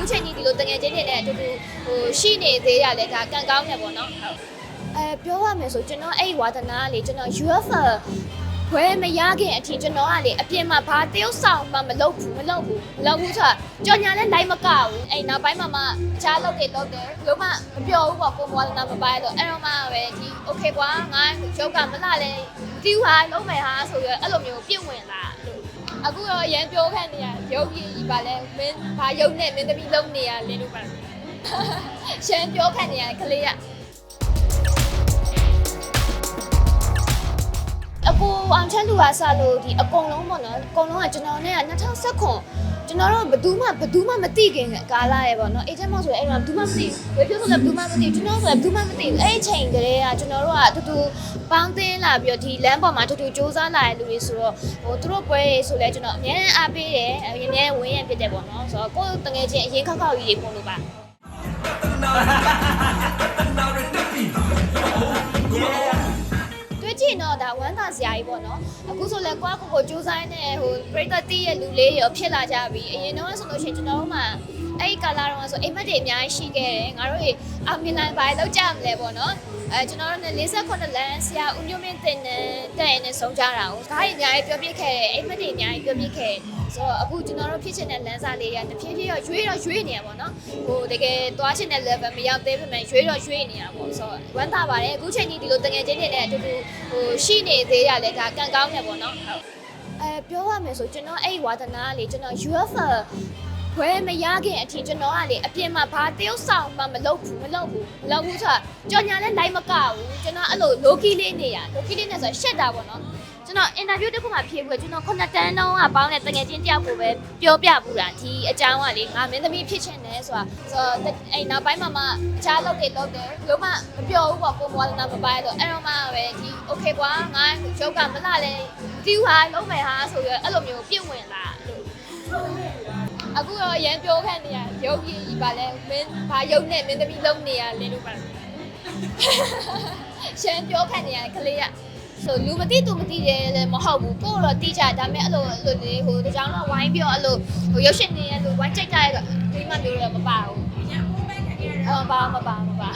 အခုချိန်ကြီးဒီလိုတငယ်ချင်းတွေနဲ့အတူတူဟိုရှိနေသေးရလဲဒါကံကောင်းတယ်ပေါ့နော်ဟုတ်အဲပြောရမယ်ဆိုကျွန်တော်အဲ့ဒီဝါသနာကလေကျွန်တော် UFO ဘွဲမရခင်အထိကျွန်တော်ကလေအပြင်မှာဘာတရုပ်ဆောင်မှမလုပ်ဘူးမလုပ်ဘူးမလုပ်ဘူးဆိုတာကြော်ညာလဲလိုက်မကဘူးအဲ့နောက်ပိုင်းမှာမှအခြားလုပ်တယ်လုပ်တယ်လုံးဝမပြောဘူးပေါ့ကိုမဝါသနာမပါတော့အဲ့တော့မှပဲဒီ okay ကွာငါရုပ်ကမလာလဲတီးဟာလုံးမယ်ဟာဆိုရအဲ့လိုမျိုးပြည့်ဝင်လာ အခုတော့ရန်ပြောခန့်နေရရုပ်ကြီးကြီးပါလဲမင်းဘာရုပ်နဲ့မင်းသမီးလုံးနေရလင်းလို့ပါရှမ်းပြောခန့်နေရကလေးကအကိုအောင်ချမ်းလူကစလို့ဒီအကုန်လုံးပေါ့နော်အကုန်လုံးကကျွန်တော်နဲ့က2019 ကျွန်တော်တို့ဘယ်သူမှဘယ်သူမှမသိခင်ကာလရဲ့ပေါ့နော်အေဂျင့်မောက်ဆိုအဲ့တော့ဘယ်သူမှမသိဘူးဝေပြောဆိုလည်းဘယ်သူမှမသိဘူးကျွန်တော်ဆိုလည်းဘယ်သူမှမသိဘူးအဲ့ဒီချိန်ကလေးကကျွန်တော်တို့ကတူတူပေါင်းတင်လာပြီးတော့ဒီလမ်းပေါ်မှာတူတူစူးစမ်းလာတဲ့လူတွေဆိုတော့ဟိုသူတို့ပွဲတွေဆိုလည်းကျွန်တော်အများနဲ့အားပေးတယ်အများနဲ့ဝင်းရဖြစ်တယ်ပေါ့နော်ဆိုတော့ကိုယ်တငယ်ချင်းအရင်ခောက်ခောက်ကြီးတွေပုံလို့ပါတွေ့ ကြည့်တော့ဒါဝမ်းသာစရာကြီးပေါ့နော်အခုဆိုလဲကွာကိုကိုကြိုးစားနေဟိုပရိသတ်တီးရဲ့လူလေးရောဖြစ်လာကြပြီအရင်တော့ဆိုလို့ရှိရင်ကျွန်တော်တို့မှ အဲ့ဒီကာလာတော့ဆိုအိမ်မက်တွေအများကြီးရှိခဲ့တယ်ငါတို့ရေအောင်မြင်နိုင်ပါလေလောက်ကြမလဲပေါ့နော်အဲကျွန်တော်တို့နဲ့48လမ်းဆရာဦးမျိုးမင်းတင်တဲ့တဲ့နဲ့ဆုံးကြတာကိုဒါတွေအများကြီးပြောပြခဲ့တယ်အိမ်မက်တွေအများကြီးပြောပြခဲ့ဆိုတော့အခုကျွန်တော်တို့ဖြစ်ချင်တဲ့လမ်းစာလေးရတဖြည်းဖြည်းတော့ရွေးတော့ရွေးနေရပါတော့ဟိုတကယ်သွားချင်တဲ့ level မရောက်သေးပေမဲ့ရွေးတော့ရွေးနေရပါပေါ့ဆိုတော့ဝမ်းသာပါတယ်အခုချိန်ကြီးဒီလိုတငယ်ချင်းတွေနဲ့အတူတူဟိုရှိနေသေးရလဲဒါကံကောင်းတယ်ပေါ့နော်ဟုတ်အဲပြောရမယ်ဆိုကျွန်တော်အဲ့ဒီဝါသနာကလေကျွန်တော် UFO ဘွဲမရခင်အထိကျွန်တော်ကလေအပြင်မှာဘာတရုပ်ဆောင်မှမလုပ်ဘူးမလုပ်ဘူးမလုပ်ဘူးဆိုတာကြော်ညာလဲလိုက်မကဘူးကျွန်တော်အဲ့လို low-key လေးနေရ low-key လေးနဲ့ဆိုရှက်တာပေါ့နော်ကျွန်တော် interview တစ်ခုမှဖြေပြီးကျွန်တော်ခုနှစ်တန်းတုန်းကပေါင်းတဲ့တငယ်ချင်းတယောက်ကိုပဲပြောပြပူတာဒီအကြောင်းကလေငါမင်းသမီးဖြစ်ချင်တယ်ဆိုတာဆိုတော့အဲ့နောက်ပိုင်းမှာမှအခြားလုပ်တယ်လုပ်တယ်လုံးဝမပြောဘူးပေါ့ကိုမဝါသနာမပါတော့အဲ့တော့မှပဲဒီ okay ကွာငါရုပ်ကမလာလဲတီးဟာလုံးမယ်ဟာဆိုရအဲ့လိုမျိုးပြည့်ဝင်လာလို့ အခုတော့ရန်ပြောခန့်နေရရုပ်ကြီးကြီးပါလဲမင်းဘာရုပ်နဲ့မင်းသမီးလုံးနေရလင်းလို့ပါရှမ်းပြောခန့်နေရကလေးကဆိုလူမသိသူမသိတယ်လည်းမဟုတ်ဘူးကိုတော့တိကြဒါပေမဲ့အဲ့လိုအဲ့လိုလေဟိုတကြောင်တော့ဝိုင်းပြောအဲ့လိုဟိုရုပ်ရှင်နေရလို့ဝိုင်းကြိုက်ကြရတော့ဒီမှမျိုးတော့မပါဘူးအော်ပါမပါမပါ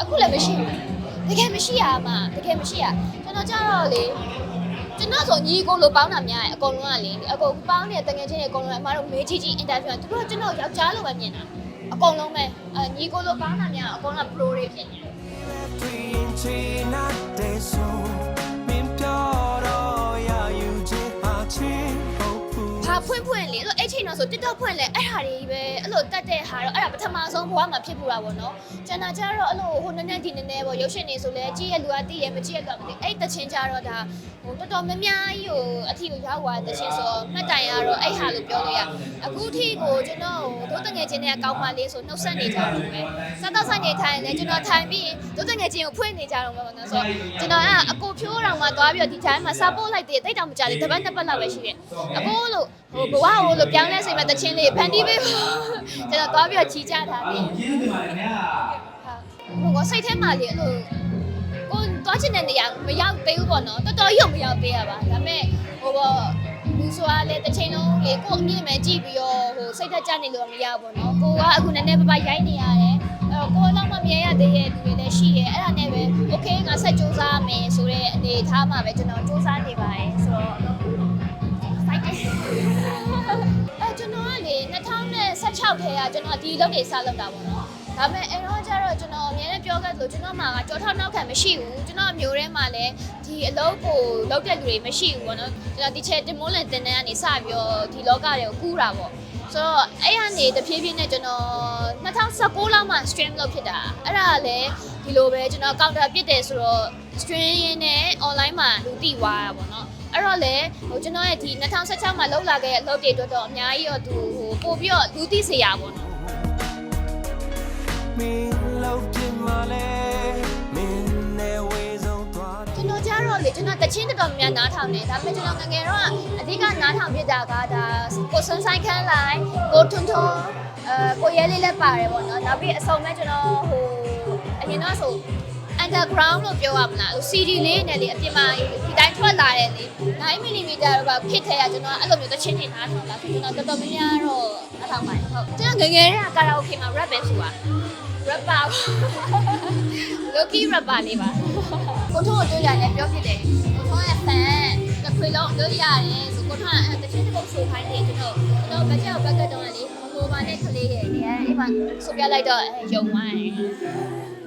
အခုလည်းမရှိဘူးတကယ်မရှိရမှာတကယ်မရှိရကျွန်တော်ကြတော့လေ ကျွန်တော်ဆိုညီကိုလိုပေါင်းတာများတယ်အကုန်လုံးကလေအကုန်ပေါင်းနေတဲ့တငယ်ချင်းတွေအကုန်လုံးအမတို့မေးချီချီအင်တာဗျူးသူတို့ကကျွန်တော်ယောက်ျားလိုပဲမြင်တာအကုန်လုံးပဲအဲညီကိုလိုပေါင်းတာများအကုန်လုံး pro တွေဖြစ်နေတယ်တွင်ချီနာတဲ့ဆိုမင်းပြောတော့ရယူချင်ပါချင်ဟုတ်ဘူးဘာဖွင့်ဖွင့်လေဆိုအဲ့ချိန်တော့ဆို TikTok ဖွင့်လေအဲ့ဟာတွေပဲအဲ့ လိုတက်တဲ့ဟာတော့အဲ့ဒါပထမဆုံးဘဝမှာဖြစ်ပူတာပေါ့နော်ကျန်တာကျတော့အဲ့လိုဟိုနည်းနည်းဒီနည်းနည်းပေါ့ရုပ်ရှင်တွေဆိုလဲကြည့်ရလူကတည်ရမကြည့်ရတော့မသိအဲ့တချင်းကြတော့ဒါဟိုတော်တော်များများကြီးဟိုအ ထီကိုရောက်သွားတဲ့တချင်းဆိုတော့မှတ်တိုင်ရတော့အဲ့ဟာလို့ပြောလို့ရအခုထိကိုကျွန်တော်ဟိုတို့တငယ်ချင်းတွေကကောင်းပါလေးဆိုနှုတ်ဆက်နေကြတော့ပဲစတော့ဆိုင်နေထိုင်နေကျွန်တော်ထိုင်ပြီးတို့တငယ်ချင်းကိုဖွင့်နေကြတော့မှာပေါ့နော်ဆိုတော့ကျွန်တော်ကအကိုဖြိုးတော်မှာသွားပြီးတော့ဒီတိုင်းမှာ support လိုက်တဲ့တိတ်တောင်မကြလေတပတ်နှစ်ပတ်လောက်ပဲရှိတယ်အကိုလို့ဟိုဘဝဟိုလို့ပြောင်းလဲစိတ်မဲ့တချင်းလေးဖန်တီးပေးကျွန်တော်သွားပြီးတော့ချီကြတာလေကျေးဇူးတင်ပါတယ်ခင်ဗျာဟိုကစိတ်ထဲမှာလေအဲ့လိုကိုသွားချင်တဲ့နေရာမရောက်သေးဘူးပေါ့နော်တော်တော်ရုံမရောက်သေးရပါဒါပေမဲ့ ဟိုပေါ့လူဆိုတာလေတစ်ချိန်လုံးလေကိုအမြင့်မဲ့ကြည့်ပြီးတော့ဟိုစိတ်သက်ကြနေလို့မရဘူးပေါ့နော်ကိုကအခုနည်းနည်းပပရိုက်နေရတယ်အဲ့တော့ကိုတော့မမြင်ရသေးတဲ့လူတွေလည်းရှိရဲအဲ့ဒါနဲ့ပဲ okay ငါဆက်စူးစမ်းမယ်ဆိုတဲ့အနေထားမှာပဲကျွန်တော်စူးစမ်းနေပါတယ်ဆိုတော့ fight အဲကျွန်တော်ကလေ2016ထဲကကျွန်တော်ဒီလုပ်နေစလုပ်တာပေါ့နော် ဒါပေမဲ့အဲတော့ကျတော့ကျွန်တော်အများနဲ့ပြောခဲ့သလိုကျွန်တော်မှာကကြောထောက်နောက်ခံမရှိဘူးကျွန်တော်အမျိုးထဲမှာလည်းဒီအလုပ်ကိုလုပ်တဲ့လူတွေမရှိဘူးပေါ့နော်ကျွန်တော်ဒီချက်တင်မိုးလန်တင်တဲ့ကနေစပြီးတော့ဒီလောကတွေကိုကူးတာပေါ့ဆိုတော့အဲ့ရနေတဖြည်းဖြည်းနဲ့ကျွန်တော်2019လောက်မှ stream လုပ်ဖြစ်တာအဲ့ဒါလည်းဒီလိုပဲကျွန်တော် counter ပစ်တယ်ဆိုတော့ stream ရင်းနဲ့ online မှာလူတိသွားတာပေါ့နော်အဲ့တော့လေဟိုကျွန်တော်ရဲ့ဒီ2016မှာလောက်လာခဲ့တဲ့အလုပ်တွေအတွက်တော့အများကြီးတော့သူဟိုပို့ပြီးတော့လူသိစေရပါတော့ မင်းလောက်တင်မလဲမင်းနဲ့ဝေဆုံးသွားတယ်ကျွန်တော်ကြတော့လေကျွန်တော်တချင်းတော်တော်များများနားထောင်တယ်ဒါပေမဲ့ကျွန်တော်ငယ်ငယ်တော့အဓိကနားထောင်ပြတာကဒါကိုစွန်းဆိုင်ခန်းလိုက်ကိုထွန်းထွန်းအဲကိုရဲလေးလည်းပါတယ်ပေါ့နော်နောက်ပြီးအစုံမဲ့ကျွန်တော်ဟိုအရင်တော့ဆို underground လို့ပြောရမလားဟို CD လေးနဲ့လေအပြင်မှာဒီတိုင်းထွက်လာတယ်လေ9 mm တော့ကဖြစ်ထဲကကျွန်တော်အဲ့လိုမျိုးသချင်းတွေနားထောင်လာဆိုကျွန်တော်တော်တော်များများတော့အထောင်ပါတယ်ဟုတ်ကျွန်တော်ငယ်ငယ်တည်းကကာရာအိုကေမှာ rap ပဲဆိုတာ rapper lucky rapper လေးပါကိုထုံးကိုတွေ့ရတယ်ပြောဖြစ်တယ်ကိုထုံးရဲ့ fan တစ်ခွေလုံးတို့ရတယ်ဆိုကိုထုံးကတချင်းတစ်ပုတ်ဆိုခိုင်းတယ်ကျွန်တော်ကျွန်တော်ဘက်ချက်ဘက်ကတုံးကလေဟိုဘာနဲ့ကလေးရဲ့နေအဲ့မှာဆိုပြလိုက်တော့ယုံသွားတယ်